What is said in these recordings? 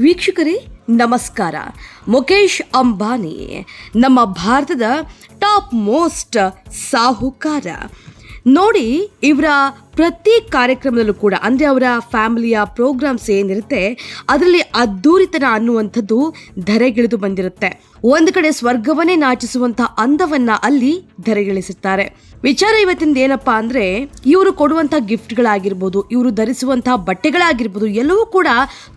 ವೀಕ್ಷಕರೇ ನಮಸ್ಕಾರ. ಮುಖೇಶ್ ಅಂಬಾನಿ ನಮ್ಮ ಭಾರತದ ಟಾಪ್ ಮೋಸ್ಟ್ ಸಾಹುಕಾರ. ನೋಡಿ, ಇವರ ಪ್ರತಿ ಕಾರ್ಯಕ್ರಮದಲ್ಲೂ ಕೂಡ, ಅಂದರೆ ಅವರ ಫ್ಯಾಮಿಲಿಯ ಪ್ರೋಗ್ರಾಮ್ಸ್ ಏನಿರುತ್ತೆ, ಅದರಲ್ಲಿ ಅದ್ದೂರಿತನ ಅನ್ನುವಂಥದ್ದು ಧರೆಗಿಳಿದು ಬಂದಿರುತ್ತೆ. ಒಂದು ಕಡೆ ಸ್ವರ್ಗವನ್ನೇ ನಾಚಿಸುವಂತಹ ಅಂದವನ್ನ ಅಲ್ಲಿ ಧರೆಗಿಳಿಸುತ್ತಾರೆ. ವಿಚಾರ ಇವತ್ತಿಂದ ಏನಪ್ಪಾ ಅಂದ್ರೆ, ಇವರು ಕೊಡುವಂತಹ ಗಿಫ್ಟ್ಗಳಾಗಿರ್ಬೋದು, ಇವರು ಧರಿಸುವಂತಹ ಬಟ್ಟೆಗಳಾಗಿರ್ಬೋದು, ಎಲ್ಲವೂ ಕೂಡ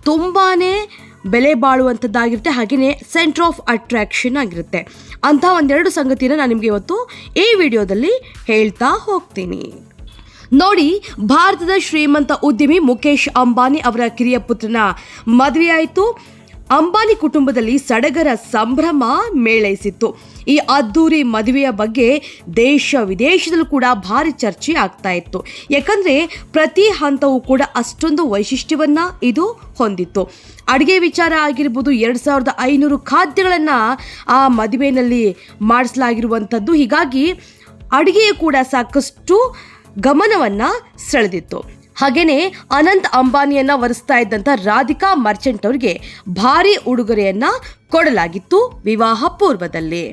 ತುಂಬಾನೇ ಬೆಲೆ ಬಾಳುವಂಥದ್ದಾಗಿರುತ್ತೆ ಹಾಗೆಯೇ ಸೆಂಟರ್ ಆಫ್ ಅಟ್ರಾಕ್ಷನ್ ಆಗಿರುತ್ತೆ. ಅಂತ ಒಂದೆರಡು ಸಂಗತಿನ ನಾನು ನಿಮಗೆ ಇವತ್ತು ಈ ವಿಡಿಯೋದಲ್ಲಿ ಹೇಳ್ತಾ ಹೋಗ್ತೀನಿ. ನೋಡಿ, ಭಾರತದ ಶ್ರೀಮಂತ ಉದ್ಯಮಿ ಮುಖೇಶ್ ಅಂಬಾನಿ ಅವರ ಕಿರಿಯ ಪುತ್ರನ ಮದುವೆಯಾಯಿತು. ಅಂಬಾನಿ ಕುಟುಂಬದಲ್ಲಿ ಸಡಗರ ಸಂಭ್ರಮ ಮೇಳೈಸಿತ್ತು. ಈ ಅದ್ದೂರಿ ಮದುವೆಯ ಬಗ್ಗೆ ದೇಶ ವಿದೇಶದಲ್ಲೂ ಕೂಡ ಭಾರಿ ಚರ್ಚೆ ಆಗ್ತಾ ಇತ್ತು. ಯಾಕಂದರೆ ಪ್ರತಿ ಹಂತವೂ ಕೂಡ ಅಷ್ಟೊಂದು ವೈಶಿಷ್ಟ್ಯವನ್ನು ಇದು ಹೊಂದಿತ್ತು. ಅಡುಗೆ ವಿಚಾರ ಆಗಿರ್ಬೋದು, ಎರಡು ಸಾವಿರದ ಐನೂರು ಖಾದ್ಯಗಳನ್ನು ಆ ಮದುವೆಯಲ್ಲಿ ಮಾಡಿಸಲಾಗಿರುವಂಥದ್ದು. ಹೀಗಾಗಿ ಅಡುಗೆಯು ಕೂಡ ಸಾಕಷ್ಟು ಗಮನವನ್ನು ಸೆಳೆದಿತ್ತು. ಹಾಗೇನೆ ಅನಂತ್ ಅಂಬಾನಿಯನ್ನ ವರಿಸ್ತಾ ಇದ್ದಂತ ರಾಧಿಕಾ ಮರ್ಚೆಂಟ್ ಅವರಿಗೆ ಭಾರಿ ಉಡುಗೊರೆಯನ್ನ ಕೊಡಲಾಗಿತ್ತು ವಿವಾಹ ಪೂರ್ವದಲ್ಲಿ.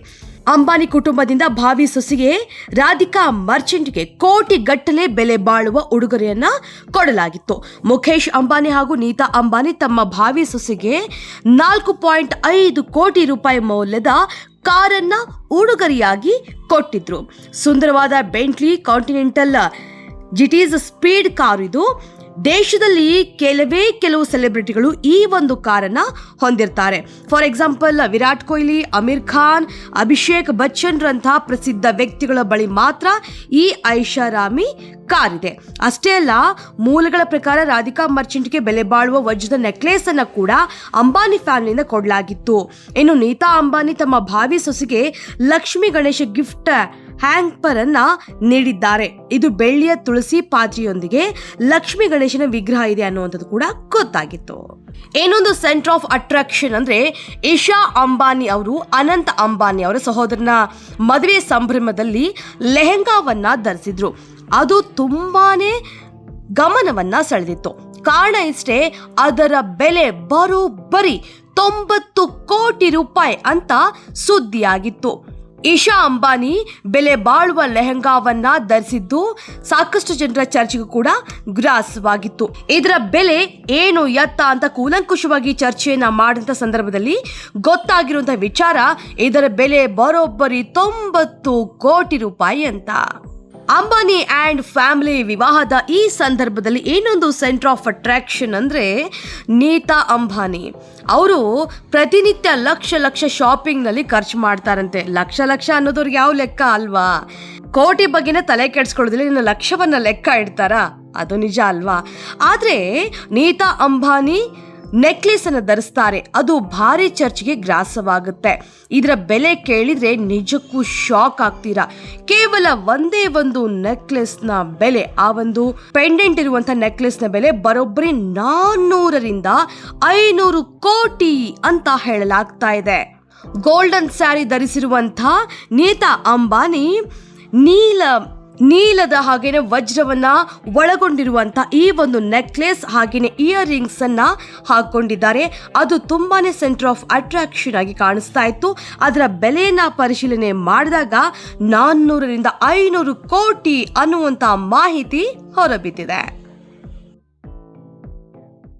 ಅಂಬಾನಿ ಕುಟುಂಬದಿಂದ ಭಾವಿ ಸೊಸೆಗೆ ರಾಧಿಕಾ ಮರ್ಚೆಂಟ್ಗೆ ಕೋಟಿ ಗಟ್ಟಲೆ ಬೆಲೆ ಬಾಳುವ ಉಡುಗೊರೆಯನ್ನ ಕೊಡಲಾಗಿತ್ತು. ಮುಖೇಶ್ ಅಂಬಾನಿ ಹಾಗೂ ನೀತಾ ಅಂಬಾನಿ ತಮ್ಮ ಭಾವಿ ಸೊಸೆಗೆ ನಾಲ್ಕು ಪಾಯಿಂಟ್ ಐದು ಕೋಟಿ ರೂಪಾಯಿ ಮೌಲ್ಯದ ಕಾರನ್ನ ಉಡುಗೊರೆಯಾಗಿ ಕೊಟ್ಟಿದ್ರು. ಸುಂದರವಾದ Bentley Continental GTs speed car ಇದು. ದೇಶದಲ್ಲಿ ಕೆಲವೇ ಕೆಲವು ಸೆಲೆಬ್ರಿಟಿಗಳು ಈ ಒಂದು ಕಾರನ್ನು ಹೊಂದಿರ್ತಾರೆ. ಫಾರ್ ಎಕ್ಸಾಂಪಲ್ ವಿರಾಟ್ ಕೊಹ್ಲಿ ಅಮೀರ್ ಖಾನ್, ಅಭಿಷೇಕ್ ಬಚ್ಚನ್ ರಂತಹ ಪ್ರಸಿದ್ಧ ವ್ಯಕ್ತಿಗಳ ಬಳಿ ಮಾತ್ರ ಈ ಐಷಾರಾಮಿ ಕಾರ್ ಇದೆ. ಅಷ್ಟೇ ಅಲ್ಲ, ಮೂಲಗಳ ಪ್ರಕಾರ ರಾಧಿಕಾ ಮರ್ಚೆಂಟ್ಗೆ ಬೆಲೆ ಬಾಳುವ ವಜ್ರದ ನೆಕ್ಲೇಸ್ ಅನ್ನ ಕೂಡ ಅಂಬಾನಿ ಫ್ಯಾಮಿಲಿಯಿಂದ ಕೊಡಲಾಗಿತ್ತು. ಇನ್ನು ನೀತಾ ಅಂಬಾನಿ ತಮ್ಮ ಭಾವಿ ಸೊಸೆಗೆ ಲಕ್ಷ್ಮಿ ಗಣೇಶ ಗಿಫ್ಟ್ ಹ್ಯಾಂಗ್ಪರ್ ಅನ್ನ ನೀಡಿದ್ದಾರೆ. ಇದು ಬೆಳ್ಳಿಯ ತುಳಸಿ ಪಾತ್ರೆಯೊಂದಿಗೆ ಲಕ್ಷ್ಮಿ ಗಣೇಶನ ವಿಗ್ರಹ ಇದೆ ಅನ್ನುವಂಥದ್ದು ಕೂಡ ಗೊತ್ತಾಗಿತ್ತು. ಇನ್ನೊಂದು ಸೆಂಟರ್ ಆಫ್ ಅಟ್ರಾಕ್ಷನ್ ಅಂದ್ರೆ ಇಶಾ ಅಂಬಾನಿ ಅವರು, ಅನಂತ ಅಂಬಾನಿ ಅವರ ಸಹೋದರನ ಮದುವೆ ಸಂಭ್ರಮದಲ್ಲಿ ಲೆಹೆಂಗಾವನ್ನ ಧರಿಸಿದ್ರು. ಅದು ತುಂಬಾನೇ ಗಮನವನ್ನ ಸೆಳೆದಿತ್ತು. ಕಾರಣ ಇಷ್ಟೇ, ಅದರ ಬೆಲೆ ಬರೋಬ್ಬರಿ ತೊಂಬತ್ತು ಕೋಟಿ ರೂಪಾಯಿ ಅಂತ ಸುದ್ದಿಯಾಗಿತ್ತು. ಇಶಾ ಅಂಬಾನಿ ಬೆಲೆ ಬಾಳುವ ಲೆಹಂಗಾವನ್ನ ಧರಿಸಿದ್ದು ಸಾಕಷ್ಟು ಜನರ ಚರ್ಚೆಗೂ ಕೂಡ ಗ್ರಾಸವಾಗಿತ್ತು. ಇದರ ಬೆಲೆ ಏನು, ಎತ್ತ ಅಂತ ಕೂಲಂಕುಷವಾಗಿ ಚರ್ಚೆಯನ್ನ ಮಾಡಿದಂತ ಸಂದರ್ಭದಲ್ಲಿ ಗೊತ್ತಾಗಿರುವಂತಹ ವಿಚಾರ ಇದರ ಬೆಲೆ ಬರೋಬ್ಬರಿ ತೊಂಬತ್ತು ಕೋಟಿ ರೂಪಾಯಿ ಅಂತ. ಅಂಬಾನಿ ಆ್ಯಂಡ್ ಫ್ಯಾಮಿಲಿ ವಿವಾಹದ ಈ ಸಂದರ್ಭದಲ್ಲಿ ಏನೊಂದು ಸೆಂಟರ್ ಆಫ್ ಅಟ್ರಾಕ್ಷನ್ ಅಂದರೆ ನೀತಾ ಅಂಬಾನಿ. ಅವರು ಪ್ರತಿನಿತ್ಯ ಲಕ್ಷ ಲಕ್ಷ ಶಾಪಿಂಗ್ನಲ್ಲಿ ಖರ್ಚು ಮಾಡ್ತಾರಂತೆ. ಲಕ್ಷ ಲಕ್ಷ ಅನ್ನೋದವ್ರಿಗೆ ಯಾವ ಲೆಕ್ಕ ಅಲ್ವಾ? ಕೋಟಿ ಬಗ್ಗೆನೇ ತಲೆ ಕೆಡಿಸ್ಕೊಳ್ಳೋದಿಲ್ಲ, ಇನ್ನು ಲಕ್ಷವನ್ನು ಲೆಕ್ಕ ಇಡ್ತಾರಾ? ಅದು ನಿಜ ಅಲ್ವಾ? ಆದರೆ ನೀತಾ ಅಂಬಾನಿ ನೆಕ್ಲೆಸ್ ಅನ್ನು ಧರಿಸ್ತಾರೆ. ಅದು ಭಾರಿ ಚರ್ಚ್ಗೆ ಗ್ರಾಸವಾಗುತ್ತೆ. ಇದರ ಬೆಲೆ ಕೇಳಿದ್ರೆ ನಿಜಕ್ಕೂ ಶಾಕ್ ಆಗ್ತೀರಾ. ಕೇವಲ ಒಂದೇ ಒಂದು ನೆಕ್ಲೆಸ್ನ ಬೆಲೆ, ಆ ಒಂದು ಪೆಂಡೆಂಟ್ ಇರುವಂತ ನೆಕ್ಲೆಸ್ನ ಬೆಲೆ ಬರೋಬ್ಬರಿ ನಾನ್ನೂರರಿಂದ ಐನೂರು ಕೋಟಿ ಅಂತ ಹೇಳಲಾಗ್ತಾ ಇದೆ. ಗೋಲ್ಡನ್ ಸ್ಯಾರಿ ಧರಿಸಿರುವಂಥ ನೀತಾ ಅಂಬಾನಿ ನೀಲ ನೀಲದ ಹಾಗೇನೆ ವಜ್ರವನ್ನ ಒಳಗೊಂಡಿರುವಂತ ಈ ಒಂದು ನೆಕ್ಲೆಸ್ ಹಾಗೇನೆ ಇಯರ್ ರಿಂಗ್ಸ್ ಅನ್ನ ಹಾಕೊಂಡಿದ್ದಾರೆ. ಅದು ತುಂಬಾನೇ ಸೆಂಟರ್ ಆಫ್ ಅಟ್ರಾಕ್ಷನ್ ಆಗಿ ಕಾಣಿಸ್ತಾ ಇತ್ತು. ಅದರ ಬೆಲೆಯನ್ನ ಪರಿಶೀಲನೆ ಮಾಡಿದಾಗ ನಾನ್ನೂರರಿಂದ ಐನೂರು ಕೋಟಿ ಅನ್ನುವಂತ ಮಾಹಿತಿ ಹೊರಬಿದ್ದಿದೆ.